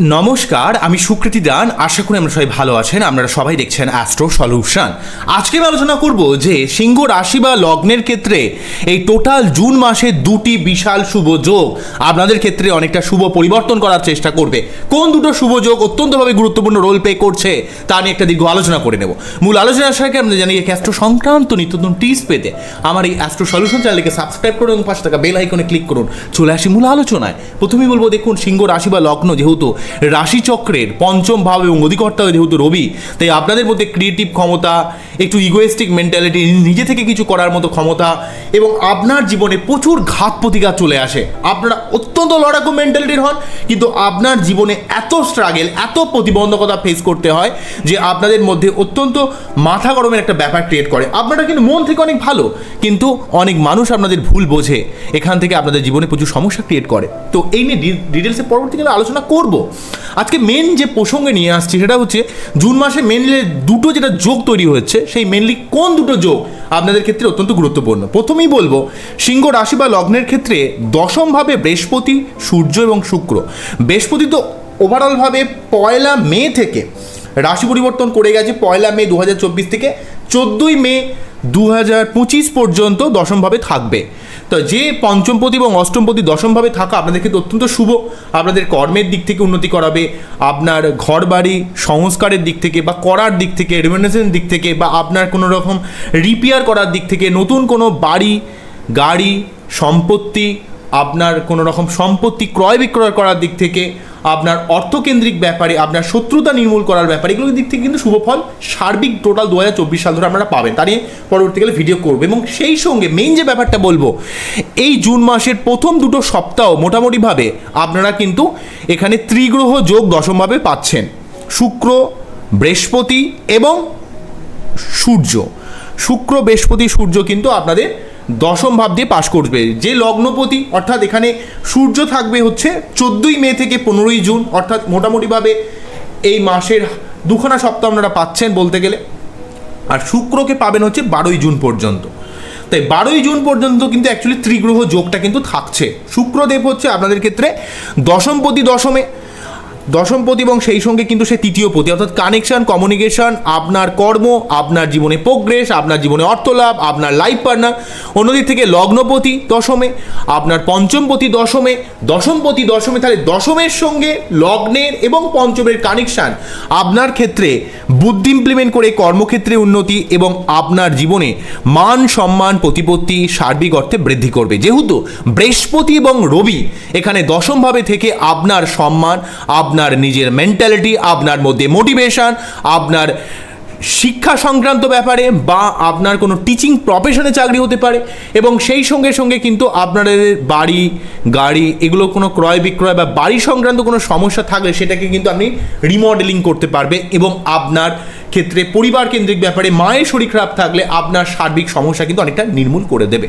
নমস্কার, আমি সুকৃতি দান। আশা করি আমরা সবাই ভালো আছেন। আপনারা সবাই দেখছেন অ্যাস্ট্রো সলিউশন আজকে আমি আলোচনা করব যে সিংহ রাশি বা লগ্নের ক্ষেত্রে এই টোটাল জুন মাসে দুটি বিশাল শুভ যোগ আপনাদের ক্ষেত্রে অনেকটা শুভ পরিবর্তন করার চেষ্টা করবে। কোন দুটো শুভ যোগ অত্যন্তভাবে গুরুত্বপূর্ণ রোল প্লে করছে, তা নিয়ে একটা দীর্ঘ আলোচনা করে নেব। মূল আলোচনা আসার আগে আমরা জানি অ্যাস্ট্রো সংক্রান্ত নিত্য নতুন টিপস পেতে আমার এই অ্যাস্ট্রো সলিউশন চ্যানেলকে সাবস্ক্রাইব করুন এবং পাশে থাকা বেল আইকনে ক্লিক করুন। চলে আসি মূল আলোচনায়। প্রথমেই বলব, দেখুন, সিংহ রাশি বা লগ্ন যেহেতু রাশিচক্রের পঞ্চম ভাব এবং অধিকর্তা যেহেতু রবি, তাই আপনাদের মধ্যে ক্রিয়েটিভ ক্ষমতা, একটু ইগোয়েস্টিক মেন্টালিটি নিজে থেকে কিছু করার মতো ক্ষমতা এবং আপনার জীবনে প্রচুর ঘাত প্রতিকার চলে আসে। আপনারা অত্যন্ত লড়াকু মেন্টালিটির হন। কিন্তু আপনার জীবনে এত স্ট্রাগেল এত প্রতিবন্ধকতা ফেস করতে হয় যে আপনাদের মধ্যে অত্যন্ত মাথা গরমের একটা ব্যাপার ক্রিয়েট করে। আপনারা কিন্তু মন থেকে অনেক ভালো, কিন্তু অনেক মানুষ আপনাদের ভুল বোঝে। এখান থেকে আপনাদের জীবনে প্রচুর সমস্যা ক্রিয়েট করে। তো এই নিয়ে ডিটেলসে পরবর্তীকালে আলোচনা করব। আজকে মেন যে প্রসঙ্গে নিয়ে আসছি সেটা হচ্ছে, জুন মাসে মেনলি দুটো যেটা যোগ তৈরি হচ্ছে সেই মেনলি কোন দুটো যোগ আপনাদের ক্ষেত্রে অত্যন্ত গুরুত্বপূর্ণ? প্রথমেই বলব, সিংহ রাশি বা লগ্নের ক্ষেত্রে দশমভাবে বৃহস্পতি সূর্য এবং শুক্র। বৃহস্পতি তো ওভারঅলভাবে পয়লা মে থেকে রাশি পরিবর্তন করে গেছে, পয়লা মে দু হাজার চব্বিশ থেকে চোদ্দোই মে দু পর্যন্ত দশমভাবে থাকবে। তো যে পঞ্চমপতি এবং অষ্টমপতি দশমভাবে থাকা আপনাদের ক্ষেত্রে অত্যন্ত শুভ। আপনাদের কর্মের দিক থেকে উন্নতি করাবে, আপনার ঘর বাড়ি সংস্কারের দিক থেকে বা করার দিক থেকে রেমিনেশন দিক থেকে বা আপনার কোনো রকম রিপেয়ার করার দিক থেকে নতুন কোনো বাড়ি, গাড়ি, সম্পত্তি আপনার কোনো রকম সম্পত্তি ক্রয় বিক্রয় করার দিক থেকে, আপনার অর্থকেন্দ্রিক ব্যাপারে, আপনার শত্রুতা নির্মূল করার ব্যাপারে, এগুলোর দিক থেকে কিন্তু শুভ ফল সার্বিক টোটাল দু হাজার চব্বিশ সাল ধরে আপনারা পাবেন। তা নিয়ে পরবর্তীকালে ভিডিও করব এবং সেই সঙ্গে মেইন যে ব্যাপারটা বলব, এই জুন মাসের প্রথম দুটো সপ্তাহ মোটামুটিভাবে আপনারা কিন্তু এখানে ত্রিগ্রহ যোগ দশমভাবে পাচ্ছেন। শুক্র, বৃহস্পতি এবং সূর্য। শুক্র, বৃহস্পতি, সূর্য কিন্তু আপনাদের দশম ভাব দিয়ে পাশ করবে। যে লগ্নপতি, অর্থাৎ এখানে সূর্য থাকবে হচ্ছে চোদ্দোই মে থেকে পনেরোই জুন, অর্থাৎ মোটামুটিভাবে এই মাসের দুখানা সপ্তাহ আপনারা পাচ্ছেন বলতে গেলে। আর শুক্রকে পাবেন হচ্ছে বারোই জুন পর্যন্ত। তাই বারোই জুন পর্যন্ত কিন্তু অ্যাকচুয়ালি ত্রিগ্রহ যোগটা কিন্তু থাকছে। শুক্রদেব হচ্ছে আপনাদের ক্ষেত্রে দশমপতি দশমে দশমপতি এবং সেই সঙ্গে কিন্তু সে তৃতীয় পতি অর্থাৎ কানেকশন কমিউনিকেশন আপনার কর্ম, আপনার জীবনে প্রোগ্রেস আপনার জীবনে অর্থলাভ, আপনার লাইফ পার্টনার অন্যদিক থেকে লগ্নপতি দশমে, আপনার পঞ্চমপতি দশমে দশমপতি দশমে তাহলে দশমের সঙ্গে লগ্নের এবং পঞ্চমের কানেকশান আপনার ক্ষেত্রে বুদ্ধি ইমপ্লিমেন্ট করে কর্মক্ষেত্রে উন্নতি এবং আপনার জীবনে মান সম্মান প্রতিপত্তি সার্বিক অর্থে বৃদ্ধি করবে। যেহেতু বৃহস্পতি এবং রবি এখানে দশমভাবে থেকে আপনার সম্মান, আপনার নিজের মেন্টালিটি আপনার মধ্যে মোটিভেশন আপনার শিক্ষা সংক্রান্ত ব্যাপারে বা আপনার কোনো টিচিং প্রফেশনে চাকরি হতে পারে এবং সেই সঙ্গে সঙ্গে কিন্তু আপনাদের বাড়ি, গাড়ি এগুলো কোনো ক্রয় বিক্রয় বা বাড়ি সংক্রান্ত কোনো সমস্যা থাকলে সেটাকে কিন্তু আপনি রিমডেলিং করতে পারবে এবং আপনার ক্ষেত্রে পরিবার কেন্দ্রিক ব্যাপারে মায়ের শরীর খারাপ থাকলে আপনার সার্বিক সমস্যা কিন্তু অনেকটা নির্মূল করে দেবে।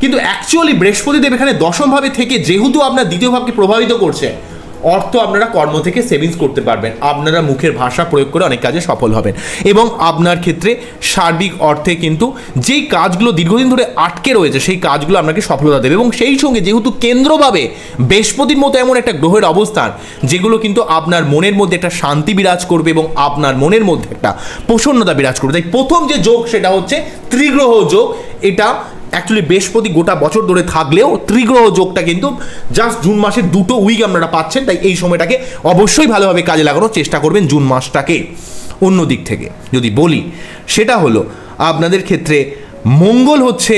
কিন্তু অ্যাকচুয়ালি বৃহস্পতিদেব এখানে দশমভাবে থেকে যেহেতু আপনার দ্বিতীয় ভাবকে প্রভাবিত করছে অর্থ আপনারা কর্ম থেকে সেভিংস করতে পারবেন। আপনারা মুখের ভাষা প্রয়োগ করে অনেক কাজে সফল হবেন। এবং আপনার ক্ষেত্রে সার্বিক অর্থে কিন্তু যেই কাজগুলো দীর্ঘদিন ধরে আটকে রয়েছে, সেই কাজগুলো আপনাকে সফলতা দেবে। এবং সেই সঙ্গে যেহেতু কেন্দ্রভাবে বৃহস্পতির মতো এমন একটা গ্রহের অবস্থান, যেগুলো কিন্তু আপনার মনের মধ্যে একটা শান্তি বিরাজ করবে এবং আপনার মনের মধ্যে একটা প্রসন্নতা বিরাজ করবে। তাই প্রথম যে যোগ সেটা হচ্ছে ত্রিগ্রহ যোগ। এটা অ্যাকচুয়ালি বৃহস্পতি গোটা বছর ধরে থাকলেও ত্রিগ্রহ যোগটা কিন্তু জাস্ট জুন মাসের দুটো উইক আপনারা পাচ্ছেন, তাই এই সময়টাকে অবশ্যই ভালোভাবে কাজে লাগানোর চেষ্টা করবেন জুন মাসটাকে। অন্য দিক থেকে যদি বলি, সেটা হলো আপনাদের ক্ষেত্রে মঙ্গল হচ্ছে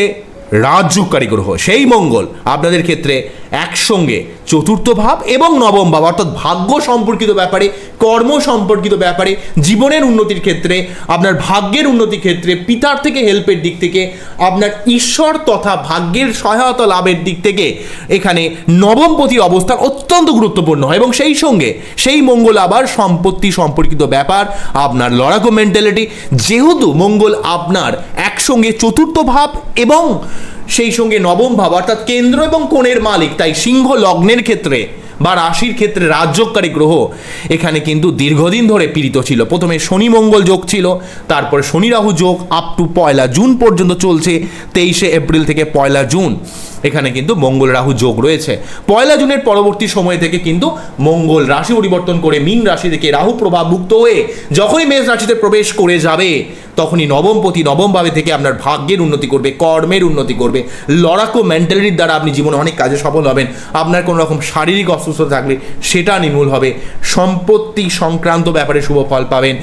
রাজযোগকারী গ্রহ সেই মঙ্গল আপনাদের ক্ষেত্রে একসঙ্গে চতুর্থ ভাব এবং নবম ভাব, অর্থাৎ ভাগ্য সম্পর্কিত ব্যাপারে, কর্ম সম্পর্কিত ব্যাপারে, জীবনের উন্নতির ক্ষেত্রে, আপনার ভাগ্যের উন্নতির ক্ষেত্রে, পিতার থেকে হেল্পের দিক থেকে, আপনার ঈশ্বর তথা ভাগ্যের সহায়তা লাভের দিক থেকে, এখানে নবমপতির অবস্থান অত্যন্ত গুরুত্বপূর্ণ। হয় এবং সেই সঙ্গে সেই মঙ্গল আবার সম্পত্তি সম্পর্কিত ব্যাপার, আপনার লড়াকু মেন্টালিটি যেহেতু মঙ্গল আপনার একসঙ্গে চতুর্থ ভাব এবং সেই সঙ্গে নবম ভাব, অর্থাৎ কেন্দ্র এবং কোণের মালিক, তাই সিংহ লগ্নের ক্ষেত্রে বা রাশির ক্ষেত্রে রাজ্যকারী গ্রহ এখানে কিন্তু দীর্ঘদিন ধরে পীড়িত ছিল। প্রথমে শনি মঙ্গল যোগ ছিল, তারপরে শনি রাহু যোগ আপ টু পয়লা জুন পর্যন্ত চলছে, তেইশে এপ্রিল থেকে পয়লা জুন। এখানে কিন্তু মঙ্গল রাহু যোগ রয়েছে। পয়লা জুনের পরবর্তী সময় থেকে কিন্তু মঙ্গল রাশি পরিবর্তন করে মীন রাশি থেকে রাহু প্রভাব মুক্ত হয়ে যখনই মেষ রাশিতে প্রবেশ করে যাবে, তখনই নবমপতি নবম ভাবে থেকে আপনার ভাগ্যের উন্নতি করবে, কর্মের উন্নতি করবে। লড়াকু মেন্টালিটির দ্বারা আপনি জীবনে অনেক কাজে সফল হবেন। আপনার কোনো রকম শারীরিক অসুস্থতা থাকলে সেটা নির্মূল হবে। সম্পত্তি সংক্রান্ত ব্যাপারে শুভ ফল পাবেন।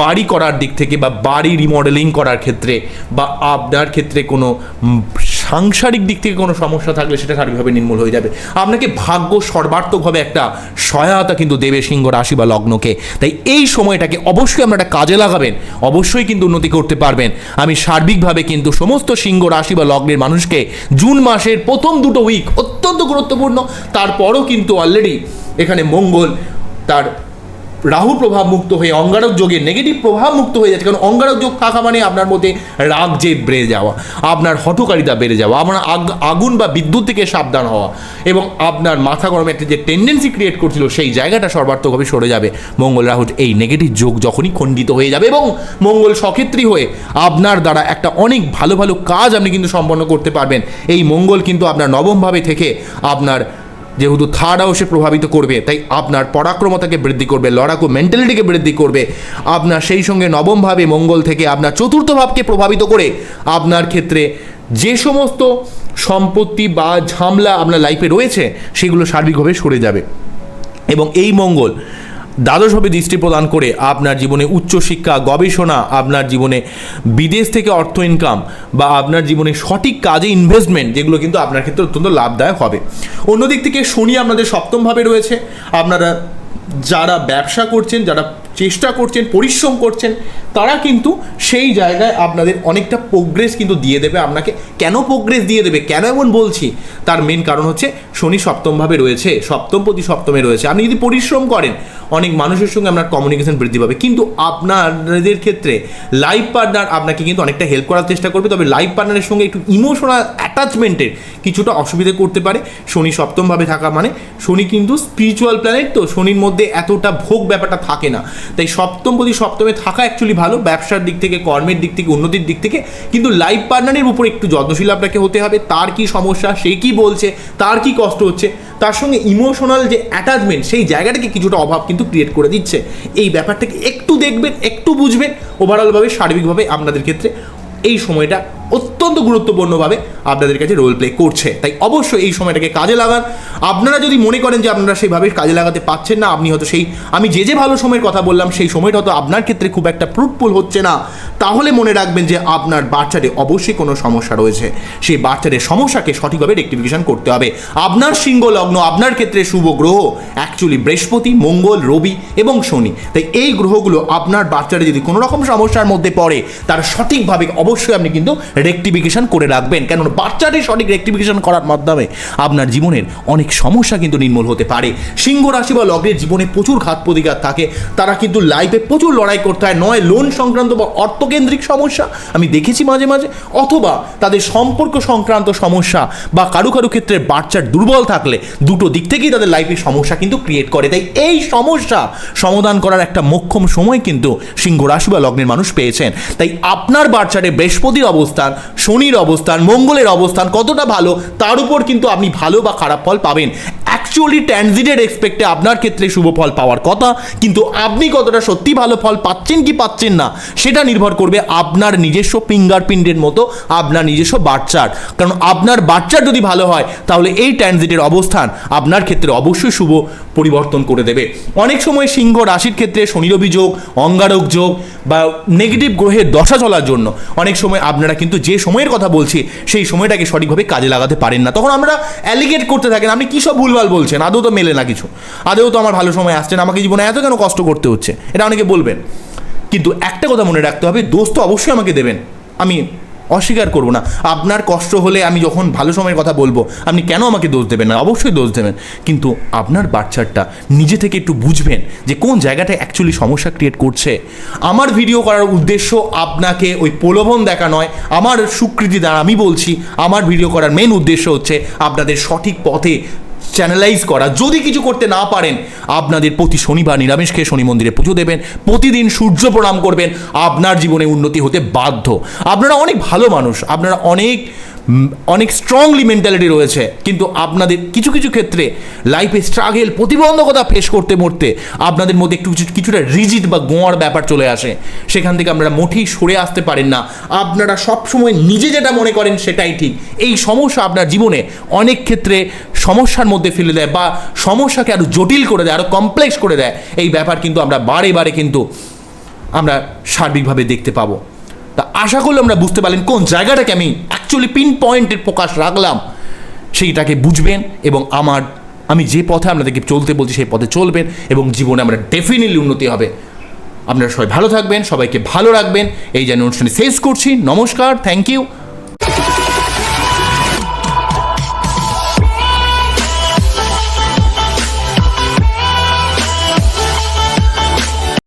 বাড়ি করার দিক থেকে বা বাড়ি রিমডেলিং করার ক্ষেত্রে বা আপনার ক্ষেত্রে কোনো সাংসারিক দিক থেকে কোনো সমস্যা থাকলে সেটা সার্বিকভাবে নির্মূল হয়ে যাবে। আপনাকে ভাগ্য সর্বার্থকভাবে একটা সহায়তা কিন্তু দেবে সিংহ রাশি বা লগ্নকে। তাই এই সময়টাকে অবশ্যই আপনারা কাজে লাগাবেন, অবশ্যই কিন্তু উন্নতি করতে পারবেন। আমি সার্বিকভাবে কিন্তু সমস্ত সিংহ রাশি বা লগ্নের মানুষকে জুন মাসের প্রথম দুটো উইক অত্যন্ত গুরুত্বপূর্ণ, তারপরও কিন্তু অলরেডি এখানে মঙ্গল তার রাহু প্রভাব মুক্ত হয়ে, অঙ্গারক যোগের নেগেটিভ প্রভাব মুক্ত হয়ে যাচ্ছে। কারণ অঙ্গারক যোগ থাকা মানে আপনার মধ্যে রাগ যে বেড়ে যাওয়া, আপনার হঠকারিতা বেড়ে যাওয়া, আপনার আগ- আগুন বা বিদ্যুৎ থেকে সাবধান হওয়া এবং আপনার মাথা গরমে একটা যে টেন্ডেন্সি ক্রিয়েট করছিল, সেই জায়গাটা সর্বার্থকভাবে সরে যাবে। মঙ্গল রাহুর এই নেগেটিভ যোগ যখনই খণ্ডিত হয়ে যাবে এবং মঙ্গল সক্ষেত্রী হয়ে আপনার দ্বারা একটা অনেক ভালো ভালো কাজ আপনি কিন্তু সম্পন্ন করতে পারবেন। এই মঙ্গল কিন্তু আপনার নবমভাবে থেকে আপনার যেহেতু থার্ড হাউসে প্রভাবিত করবে, তাই আপনার পরাক্রমতাকে বৃদ্ধি করবে, লড়াকু মেন্টালিটিকে বৃদ্ধি করবে। আপনার সেই সঙ্গে নবমভাবে মঙ্গল থেকে আপনার চতুর্থ ভাবকে প্রভাবিত করে আপনার ক্ষেত্রে যে সমস্ত সম্পত্তি বা ঝামলা আপনার লাইফে রয়েছে, সেগুলো সার্বিকভাবে সরে যাবে। এবং এই মঙ্গল দ্বাদশভাবে দৃষ্টি প্রদান করে আপনার জীবনে উচ্চশিক্ষা গবেষণা, আপনার জীবনে বিদেশ থেকে অর্থ ইনকাম বা আপনার জীবনে সঠিক কাজে ইনভেস্টমেন্ট যেগুলো কিন্তু আপনার ক্ষেত্রে অত্যন্ত লাভদায়ক হবে। অন্যদিক থেকে শনি আপনাদের সপ্তমভাবে রয়েছে। আপনারা যারা ব্যবসা করছেন, যারা চেষ্টা করছেন, পরিশ্রম করছেন, তারা কিন্তু সেই জায়গায় আপনাদের অনেকটা প্রোগ্রেস কিন্তু দিয়ে দেবে। আপনাকে কেন প্রোগ্রেস দিয়ে দেবে? কেন এমন বলছি? তার মেন কারণ হচ্ছে শনি সপ্তমভাবে রয়েছে সপ্তম প্রতি সপ্তমে রয়েছে। আপনি যদি পরিশ্রম করেন, অনেক মানুষের সঙ্গে আপনার কমিউনিকেশন বৃদ্ধি পাবে। কিন্তু আপনাদের ক্ষেত্রে লাইফ পার্টনার আপনাকে কিন্তু অনেকটা হেল্প করার চেষ্টা করবে। তবে লাইফ পার্টনারের সঙ্গে একটু ইমোশনাল অ্যাটাচমেন্টের কিছুটা অসুবিধে করতে পারে। শনি সপ্তমভাবে থাকা মানে শনি কিন্তু স্পিরিচুয়াল প্ল্যানেট তো শনির মধ্যে এতটা ভোগ ব্যাপারটা থাকে না। তাই সপ্তম প্রতি সপ্তমে থাকা অ্যাকচুয়ালি ভালো, ব্যবসার দিক থেকে, কর্মের দিক থেকে, উন্নতির দিক থেকে। কিন্তু লাইফ পার্টনারের উপর একটু যত্নশীল আপনাকে হতে হবে। তার কি সমস্যা, সে কি বলছে, তার কি কষ্ট হচ্ছে, তার সঙ্গে ইমোশনাল যে অ্যাটাচমেন্ট সেই জায়গাটাকে কিছুটা অভাব কিন্তু ক্রিয়েট করে দিচ্ছে। এই ব্যাপারটাকে একটু দেখবেন, একটু বুঝবেন। ওভারঅলভাবে সার্বিকভাবে আপনাদের ক্ষেত্রে এই সময়টা অত্যন্ত গুরুত্বপূর্ণভাবে আপনাদের কাছে রোল প্লে করছে। তাই অবশ্যই এই সময়টাকে কাজে লাগান। আপনারা যদি মনে করেন যে আপনারা সেইভাবে কাজে লাগাতে পারছেন না, আপনি হয়তো সেই আমি যে যে ভালো সময়ের কথা বললাম, সেই সময়টা হয়তো আপনার ক্ষেত্রে খুব একটা ফ্রুটফুল হচ্ছে না। তাহলে মনে রাখবেন যে আপনার বাচ্চারে অবশ্যই কোনো সমস্যা রয়েছে। সেই বাচ্চাদের সমস্যাকে সঠিকভাবে রেক্টিফিকেশন করতে হবে। আপনার সিংহ লগ্ন আপনার ক্ষেত্রে শুভ গ্রহ অ্যাকচুয়ালি বৃহস্পতি, মঙ্গল, রবি এবং শনি। তাই এই গ্রহগুলো আপনার বাচ্চারা যদি কোনো রকম সমস্যার মধ্যে পড়ে, তার সঠিকভাবে অবশ্যই আপনি কিন্তু রেক্টিফিকেশন করে রাখবেন। কেন বাচ্চাটি সঠিক রেক্টিফিকেশন করার মাধ্যমে আপনার জীবনের অনেক সমস্যা কিন্তু নির্মূল হতে পারে। সিংহ রাশি বা লগ্নের জীবনে প্রচুর ঘাত প্রতিঘাত থাকে। তারা কিন্তু লাইফে প্রচুর লড়াই করতে হয়। নয় লোন সংক্রান্ত বা অর্থকেন্দ্রিক সমস্যা, আমি দেখেছি মাঝে মাঝে, অথবা তাদের সম্পর্ক সংক্রান্ত সমস্যা বা কারু কারু ক্ষেত্রে বাচ্চার দুর্বল থাকলে দুটো দিক থেকেই তাদের লাইফে সমস্যা কিন্তু ক্রিয়েট করে। তাই এই সমস্যা সমাধান করার একটা মোক্ষম সময় কিন্তু সিংহ রাশি বা লগ্নের মানুষ পেয়েছেন। তাই আপনার বাচ্চারে বৃহস্পতির অবস্থান শনির অবস্থান, মঙ্গলের অবস্থান কতটা ভালো, তার উপর কিন্তু আপনি ভালো বা খারাপ ফল পাবেন। অ্যাকচুয়ালি ট্যানজিডেড এক্সপেক্টে আপনার ক্ষেত্রে শুভ ফল পাওয়ার কথা, কিন্তু আপনি কতটা সত্যি ভালো ফল পাচ্ছেন কি পাচ্ছেন না, সেটা নির্ভর করবে আপনার নিজস্ব ফিঙ্গারপ্রিন্টের মতো, আপনার নিজস্ব বাচ্চার কারণ আপনার বাচ্চার যদি ভালো হয়, তাহলে এই ট্যানজিটের অবস্থান আপনার ক্ষেত্রে অবশ্যই শুভ। পরিবর্তন করে দেবে। অনেক সময় সিংহ রাশির ক্ষেত্রে শনির অভিযোগ, অঙ্গারক যোগ বা নেগেটিভ গ্রহের দশা চলার জন্য অনেক সময় আপনারা কিন্তু যে সময়ের কথা বলছি, সেই সময়টাকে সঠিকভাবে কাজে লাগাতে পারেন না। তখন আমরা অ্যালিগেট করতে থাকেন, আপনি কী সব ভুলভাল বলছেন? আদৌ তো মেলে না কিছু। আদৌ তো আমার ভালো সময় আসছে না, আমাকে জীবনে এত কেন কষ্ট করতে হচ্ছে? এটা অনেকে বলবেন। কিন্তু একটা কথা মনে রাখতে হবে, দোষ তো অবশ্যই আমাকে দেবেন। আমি অস্বীকার করব না। আপনার কষ্ট হলে আমি যখন ভালো সময়ের কথা বলব, আপনি কেন আমাকে দোষ দেবেন না? অবশ্যই দোষ দেবেন। কিন্তু আপনার বাচ্চাটা নিজে থেকে একটু বুঝবেন যে কোন জায়গাটায় অ্যাকচুয়ালি সমস্যা ক্রিয়েট করছে। আমার ভিডিও করার উদ্দেশ্য আপনাকে ওই প্রলোভন দেখা নয়, আমার স্বীকৃতি দ্বারা আমি বলছি, আমার ভিডিও করার মেন উদ্দেশ্য হচ্ছে আপনাদের সঠিক পথে চ্যানেলাইজ করা। যদি কিছু করতে না পারেন, আপনাদের প্রতি শনিবার নিরামিষ খেয়ে শনি মন্দিরে পুজো দেবেন, প্রতিদিন সূর্য প্রণাম করবেন, আপনার জীবনে উন্নতি হতে বাধ্য। আপনারা অনেক ভালো মানুষ, আপনারা অনেক অনেক স্ট্রংলি মেন্টালিটি রয়েছে, কিন্তু আপনাদের কিছু কিছু ক্ষেত্রে লাইফে স্ট্রাগেল প্রতিবন্ধকতা ফেস করতে মরতে আপনাদের মধ্যে একটু কিছু, কিছুটা রিজিট বা গোয়ার ব্যাপার চলে আসে। সেখান থেকে আপনারা মোটেই সরে আসতে পারেন না। আপনারা সবসময় নিজে যেটা মনে করেন সেটাই ঠিক। এই সমস্যা আপনার জীবনে অনেক ক্ষেত্রে সমস্যার মধ্যে ফেলে দেয় বা সমস্যাকে আরও জটিল করে দেয় আরও কমপ্লেক্স করে দেয়, এই ব্যাপার কিন্তু আমরা বারে বারে কিন্তু আমরা সার্বিকভাবে দেখতে পাবো। তা আশা করলে আমরা বুঝতে পারলেন কোন জায়গাটাকে আমি অ্যাকচুয়ালি পিন পয়েন্টের প্রকাশ রাখলাম, সেইটাকে বুঝবেন এবং আমার, আমি যে পথে আপনাদেরকে চলতে বলছি সেই পথে চলবেন এবং জীবনে আমরা ডেফিনেটলি উন্নতি হবে। আপনারা সবাই ভালো থাকবেন, সবাইকে ভালো রাখবেন, এই যেন অনুষ্ঠানে শেষ করছি, নমস্কার থ্যাংক ইউ